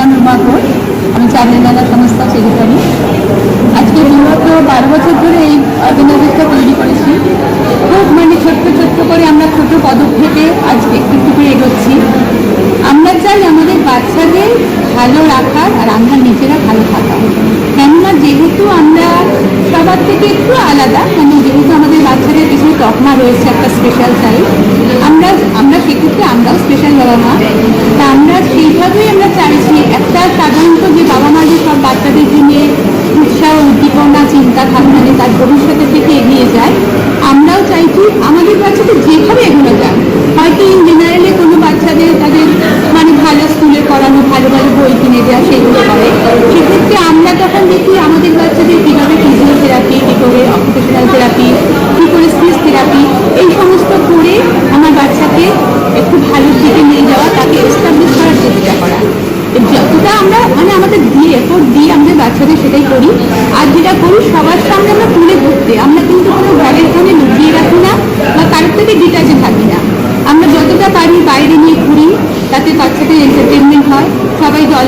নাম রুমা ঘোষ। আমি চারদিনালা সংস্থা সেক্রেটারি। আজকে বিগত বারো বছর ধরে এই অর্গানাইজেশনটা তৈরি করেছি। খুব মানে ছোট্ট ছোট্ট করে আমরা ছোট পদক্ষেপে আজকে একটু একটু করে এগোচ্ছি। আমরা চাই আমাদের বাচ্চাদের ভালো রাখার আর আমরা নিজেরা ভালো থাকা। কেননা যেহেতু আমরা সবার থেকে একটু আলাদা তকমা রয়েছে একটা স্পেশাল চাই। আমরা আমরা সেক্ষেত্রে আমরাও স্পেশাল বাবা মা। তা আমরা সেইভাবেই আমরা চাইছি, একটা সাধারণত যে বাবা মা যে সব বাচ্চাদের নিয়ে উৎসাহ, উদ্দীপনা চিন্তা ভাবনা যে তার ভবিষ্যতের থেকে এগিয়ে যায়, আমরাও চাইছি, আমাদের বাচ্চাদের যেভাবে এগুলো যায়, হয়তো ইন জেনারেলে কোনো বাচ্চাদের তাদের মানে ভালো স্কুলে পড়ানো ভালো ভালো বই কিনে দেওয়া সেগুলো করে সেক্ষেত্রে আমরা তখন দেখি আমাদের বাচ্চাদের কীভাবে ফিজিওথেরাপি কী করে অকুপেশনাল থেরাপি কী করে স্পিচ থেরাপি এই সমস্ত করে আমার বাচ্চাকে একটু ভালোর দিকে নিয়ে যাওয়া তাকে এস্টাবলিশ করার চেষ্টা করা যতটা আমরা মানে আমাদের দিয়ে এফোর্ট দিয়ে আমাদের বাচ্চাদের সেটাই করি আর যেটা করি সবার সামনে আমরা তুলে ধরতে আমরা কিন্তু কোনো ঘরের কোণে লুকিয়ে রাখি না বা কারোর থেকে ডিটাচে থাকি না আমরা যতটা পারি বাইরে নিয়ে ঘুরি তাতে বাচ্চাদের এন্টারটেনমেন্ট হয় সবাই দল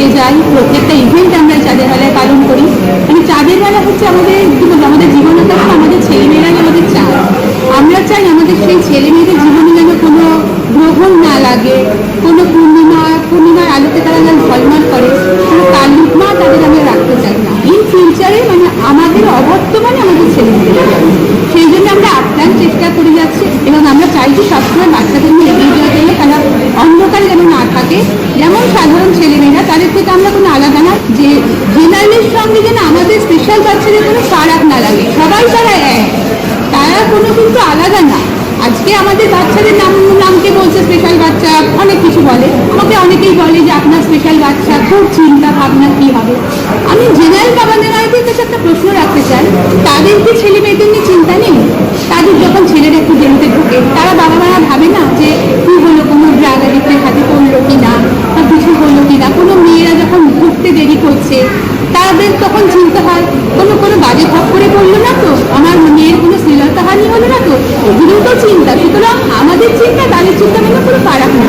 পিকনিকে যাই, প্রত্যেকটা ইভেন্ট আমরা চাঁদের বেলায় পালন করি। মানে চাঁদের বেলা হচ্ছে আমাদের, কি বলব, আমাদের জীবনটা আমাদের ছেলেমেয়েরাই আমাদের চাঁদ আমরা চাই আমাদের সেই ছেলে মেয়েদের জীবনে যেন কোনো গ্রহণ না লাগে, কোনো পূর্ণিমা, পূর্ণিমার আলোতে তারা যেন ঝলমল করে, কোনো কালুকমা তাদের আমরা রাখতে চাই না। ইন ফিউচারে মানে আমাদের অবর্তমানে আমাদের ছেলে মেয়েদের সেই জন্য আমরা আপ্রাণ চেষ্টা করে যাচ্ছি এবং আমরা চাইছি সবসময় বাচ্চাদের নিয়ে এগিয়ে জন্য তারা অন্ধকারে যেন না থাকে। যেমন সাধারণ ছেলেমেয়েরা, তাদের থেকে আমরা কোনো আলাদা না যে জেনারেলের সঙ্গে যেন আমাদের স্পেশাল বাচ্চাদের কোনো ফারাক না লাগে। সবাই তারা এক। তারা কোনো কিন্তু আলাদা না। আজকে আমাদের বাচ্চাদের নাম, নামকে বলছে স্পেশাল বাচ্চা, অনেক কিছু বলে। আমাকে অনেকেই বলে যে, আপনার স্পেশাল বাচ্চা, খুব চিন্তা ভাবনা, কী হবে? আমি জেনারেল বাবাদের মায়েদের কাছে একটা প্রশ্ন রাখতে চাই। তাদের কি ছেলে মেয়েদের নিয়ে চিন্তা নেই তাদের যখন ছেলেরা একটু জেলতে ঢোকে তারা বাবা মারা ভাবে না যে কি হলো কোনো ড্রাগ অ্যাডিক্টের হাতে পড়ল কি না বা কিছু হলো কি না কোনো মেয়েরা যখন ঘুরতে দেরি করছে তাদের তখন চিন্তা হয় কোনো কোনো বাজে ভাব করে পড়ল না তো আমার মেয়ের কোনো শ্লীলতাহানি হলো না তো এগুলোও তো চিন্তা সুতরাং আমাদের চিন্তা তাদের চিন্তা মানে কোনো পারাক না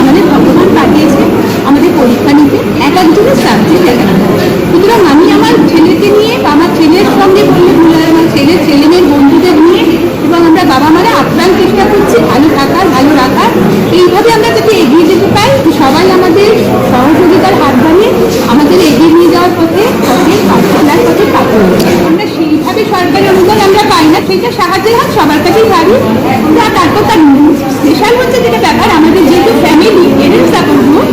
আমাদের ভগবান পাঠিয়েছে আমাদের পরীক্ষা নিতে এক একজনের সাবজেক্ট এক এক রকম। সুতরাং আমি আমার ছেলেকে নিয়ে বা আমার ছেলের সঙ্গে বললে ভুল হয় আমার ছেলের ছেলে মেয়ের বন্ধুদের নিয়ে এবং আমরা বাবা মারা আপ্রাণ চেষ্টা করছি ভালো থাকার ভালো রাখার এইভাবে আমরা যাতে এগিয়ে যেতে পাই সবাই আমাদের সহযোগিতার হাত বাড়িয়ে আমাদের এগিয়ে নিয়ে যাওয়ার পথে পথে পাঠশালার পথে কাপড় আমরা সেইভাবে সরকারি অনুদান আমরা পাই না সেটা সাহায্যের হাত সবার কাছেই যা তারপর তার স্পেশাল হচ্ছে যেটা ব্যাপার, আমাদের যেহেতু ফ্যামিলি পেরেন্টস সাপোর্ট গ্রুপ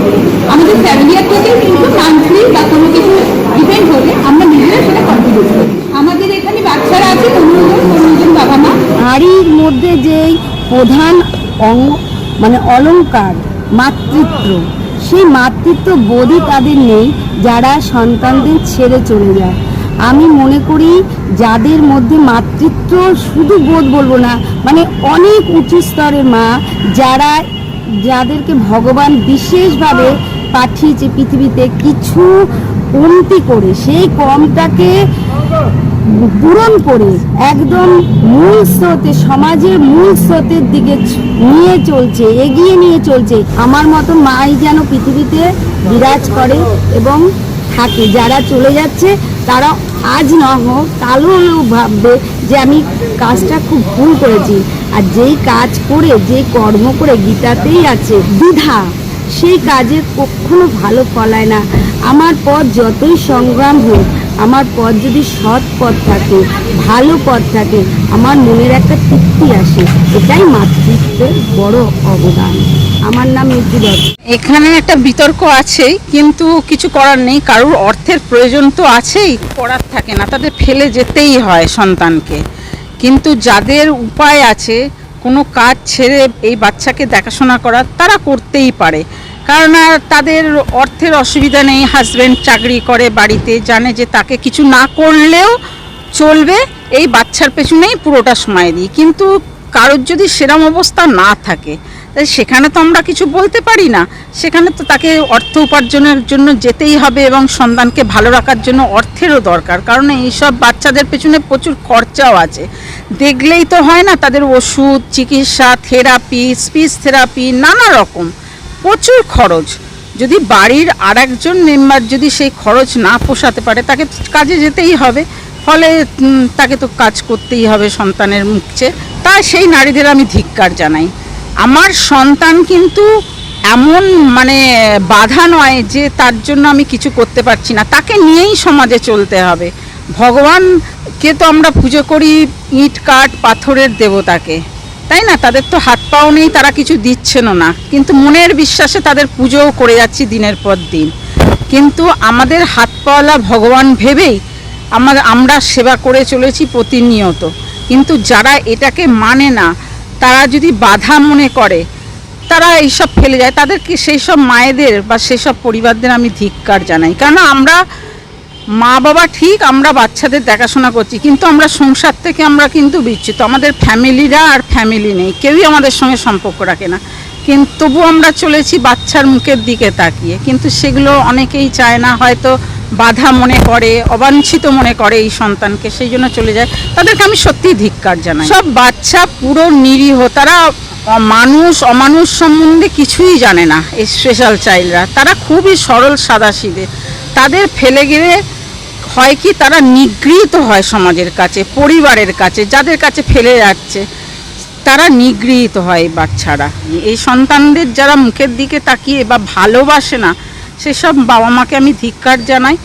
আমাদের ফ্যামিলিয়ার থেকে কিন্তু মান্থলি বা কোনো কিছু ইভেন্ট হলে আমরা নিজেরা সেটা কন্ট্রিবিউট করি। আমাদের এখানে বাচ্চারা আছে, পনেরো জন বাবা মা। নারীর মধ্যে যেই প্রধান অঙ্গ মানে অলংকার, মাতৃত্ব, সেই মাতৃত্ব বোধই তাদের নেই, যারা সন্তানদের ছেড়ে চলে যায়। আমি মনে করি যাদের মধ্যে মাতৃত্ব শুধু বোধ বলব না মানে অনেক উঁচু স্তরের মা, যারা যাদেরকে ভগবান বিশেষভাবে পাঠিয়েছে পৃথিবীতে কিছু কমতি করে, সেই কমটাকে পূরণ করে একদম মূল স্রোতে, সমাজের মূল স্রোতের দিকে নিয়ে চলছে, এগিয়ে নিয়ে চলছে। আমার মতো মাই যেন পৃথিবীতে বিরাজ করে এবং থাকে, যারা চলে যাচ্ছে তারা আজ না হোক কালো ভাববে যে আমি কাজটা খুব ভুল করেছি। আর যেই কাজ করে যে কর্ম করে গীতাতেই আছে, দ্বিধা, সেই কাজের কখনো ভালো ফলায় না। আমার পথ যতই সংগ্রাম হোক, আমার পথ যদি সৎ পথ থাকে, ভালো পথ থাকে, আমার মনের একটা তৃপ্তি আসে। এটাই মাতৃত্বের বড় অবদান। আমার নাম দত্ত এখানে একটা বিতর্ক আছেই, কিন্তু কিছু করার নেই, কারোর অর্থের প্রয়োজন তো আছেই, করার থাকে না, তাদের ফেলে যেতেই হয় সন্তানকে। কিন্তু যাদের উপায় আছে, কোনো কাজ ছেড়ে এই বাচ্চাকে দেখাশোনা করার, তারা করতেই পারে। কারণ আর তাদের অর্থের অসুবিধা নেই হাজব্যান্ড চাকরি করে বাড়িতে, জানে যে তাকে কিছু না করলেও চলবে, এই বাচ্চার পেছনেই পুরোটা সময় দিই। কিন্তু কারোর যদি সেরম অবস্থা না থাকে সেখানে তো আমরা কিছু বলতে পারি না। সেখানে তো তাকে অর্থ উপার্জনের জন্য যেতেই হবে এবং সন্তানকে ভালো রাখার জন্য অর্থেরও দরকার। কারণ এইসব বাচ্চাদের পেছনে প্রচুর খরচাও আছে। দেখলেই তো হয় না, তাদের ওষুধ, চিকিৎসা, থেরাপি, স্পিচ থেরাপি, নানা রকম। প্রচুর খরচ। যদি বাড়ির আর একজন মেম্বার যদি সেই খরচ না পোষাতে পারে, তাকে কাজে যেতেই হবে। ফলে তাকে তো কাজ করতেই হবে সন্তানের মুখছে তাই সেই নারীদের আমি ধিক্কার জানাই। আমার সন্তান কিন্তু এমন মানে বাধা নয় যে তার জন্য আমি কিছু করতে পারছি না। তাকে নিয়েই সমাজে চলতে হবে। ভগবানকে তো আমরা পুজো করি ইট, কাঠ, পাথরের দেবতাকে। তাই না? তাদের তো হাত পাও নেই, তারা কিছু দিচ্ছেনও না। কিন্তু মনের বিশ্বাসে তাদের পুজোও করে যাচ্ছি দিনের পর দিন। কিন্তু আমাদের হাত পাওয়ালা ভগবান ভেবেই আমার, আমরা সেবা করে চলেছি প্রতিনিয়ত। কিন্তু যারা এটাকে মানে না তারা যদি বাধা মনে করে, তারা এইসব ফেলে যায়। তাদেরকে সেই সব মায়েদের বা সেই সব পরিবারদের আমি ধিক্কার জানাই। কারণ আমরা মা বাবা ঠিক, আমরা বাচ্চাদের দেখাশোনা করছি, কিন্তু আমরা সংসার থেকে আমরা কিন্তু বিচ্যুত। আমাদের ফ্যামিলিরা আর ফ্যামিলি নেই, কেউই আমাদের সঙ্গে সম্পর্ক রাখে না। কিন্তু তবু আমরা চলেছি বাচ্চার মুখের দিকে তাকিয়ে, কিন্তু সেগুলো অনেকেই চায় না, হয়তো বাধা মনে করে, অবাঞ্ছিত মনে করে এই সন্তানকে, সেই জন্য চলে যায়। তাদেরকে আমি সত্যিই ধিক্কার জানাই। সব বাচ্চা পুরো নিরীহ, তারা মানুষ অমানুষ সম্বন্ধে কিছুই জানে না এই স্পেশাল চাইল্ডরা তারা খুবই সরল, সাদাসিধে। তাদের ফেলে গেলে হয় কি, তারা নিগৃহীত হয় সমাজের কাছে, পরিবারের কাছে, যাদের কাছে ফেলে যাচ্ছে। তারা নিগৃহীত হয় বাচ্চারা। এই সন্তানদের যারা মুখের দিকে তাকিয়ে বা ভালোবাসে না সেসব বাবা মাকে আমি ধিক্কার জানাই।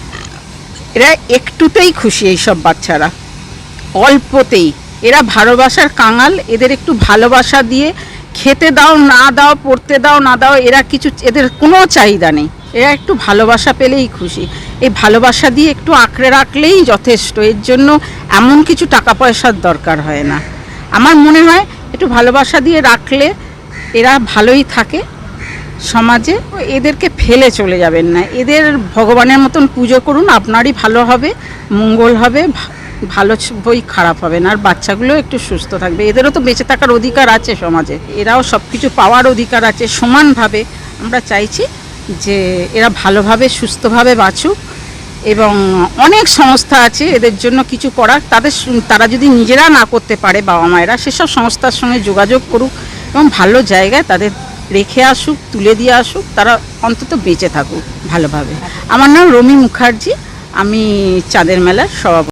এরা একটুতেই খুশি এইসব বাচ্চারা। অল্পতেই। এরা ভালোবাসার কাঙাল, এদের একটু ভালোবাসা দিয়ে খেতে দাও, না দাও, পড়তে দাও, না দাও, এরা কিছু, এদের কোনো চাহিদা নেই। এরা একটু ভালোবাসা পেলেই খুশি। এই ভালোবাসা দিয়ে একটু আঁকড়ে রাখলেই যথেষ্ট। এর জন্য এমন কিছু টাকা পয়সার দরকার হয় না। আমার মনে হয়, একটু ভালোবাসা দিয়ে রাখলে এরা ভালোই থাকে। সমাজে এদেরকে ফেলে চলে যাবেন না। এদের ভগবানের মতন পুজো করুন, আপনারই ভালো হবে, মঙ্গল হবে ভালো বই খারাপ হবে না, আর বাচ্চাগুলো একটু সুস্থ থাকবে। এদেরও তো বেঁচে থাকার অধিকার আছে সমাজে। এরাও সব কিছু পাওয়ার অধিকার আছে, সমানভাবে আমরা চাইছি যে এরা ভালোভাবে, সুস্থভাবে বাঁচুক এবং অনেক সংস্থা আছে এদের জন্য কিছু করার। তাদের তারা যদি নিজেরা না করতে পারে বাবা মায়েরা সেসব সংস্থার সঙ্গে যোগাযোগ করুক এবং ভালো জায়গায় তাদের রেখে আসুক, তুলে দিয়ে আসুক, তারা অন্তত বেঁচে থাকুক ভালোভাবে। আমার নাম রমি মুখার্জি, আমি চাঁদের মেলার সভাপতি।